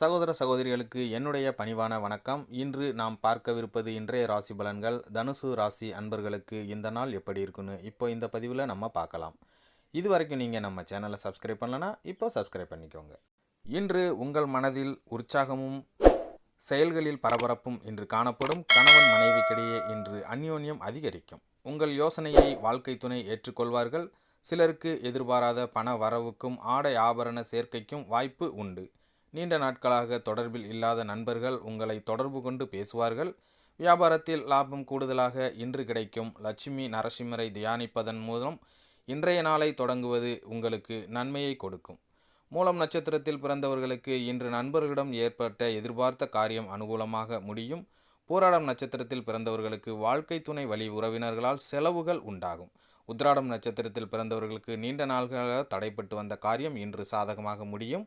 சகோதர சகோதரிகளுக்கு என்னுடைய பணிவான வணக்கம். இன்று நாம் பார்க்கவிருப்பது இன்றைய ராசி பலன்கள். தனுசு ராசி அன்பர்களுக்கு இந்த நாள் எப்படி இருக்குன்னு இப்போ இந்த பதிவில் நம்ம பார்க்கலாம். இது வரைக்கும் நீங்கள் நம்ம சேனலை சப்ஸ்கிரைப் பண்ணலன்னா இப்போ சப்ஸ்கிரைப் பண்ணிக்கோங்க. இன்று உங்கள் மனதில் உற்சாகமும் செயல்களில் பரபரப்பும் இன்று காணப்படும் கணவன் மனைவிக்கிடையே இன்று அந்யோன்யம் அதிகரிக்கும். உங்கள் யோசனையை வாழ்க்கை துணை ஏற்றுக்கொள்வார்கள். சிலருக்கு எதிர்பாராத பண வரவுக்கும் ஆடை ஆபரண சேர்க்கைக்கும் வாய்ப்பு உண்டு. நீண்ட நாட்களாக தொடர்பில் இல்லாத நண்பர்கள் உங்களை தொடர்பு கொண்டு பேசுவார்கள். வியாபாரத்தில் லாபம் கூடுதலாக இன்று கிடைக்கும். லட்சுமி நரசிம்மரை தியானிப்பதன் மூலம் இன்றைய நாளை தொடங்குவது உங்களுக்கு நன்மையை கொடுக்கும். மூலம் நட்சத்திரத்தில் பிறந்தவர்களுக்கு இன்று நண்பர்களிடம் ஏற்பட்ட எதிர்பார்த்த காரியம் அனுகூலமாக முடியும். போராடம் நட்சத்திரத்தில் பிறந்தவர்களுக்கு வாழ்க்கை துணை வழி உறவினர்களால் செலவுகள் உண்டாகும். உத்ராடம் நட்சத்திரத்தில் பிறந்தவர்களுக்கு நீண்ட நாள்களாக தடைப்பட்டு வந்த காரியம் இன்று சாதகமாக முடியும்.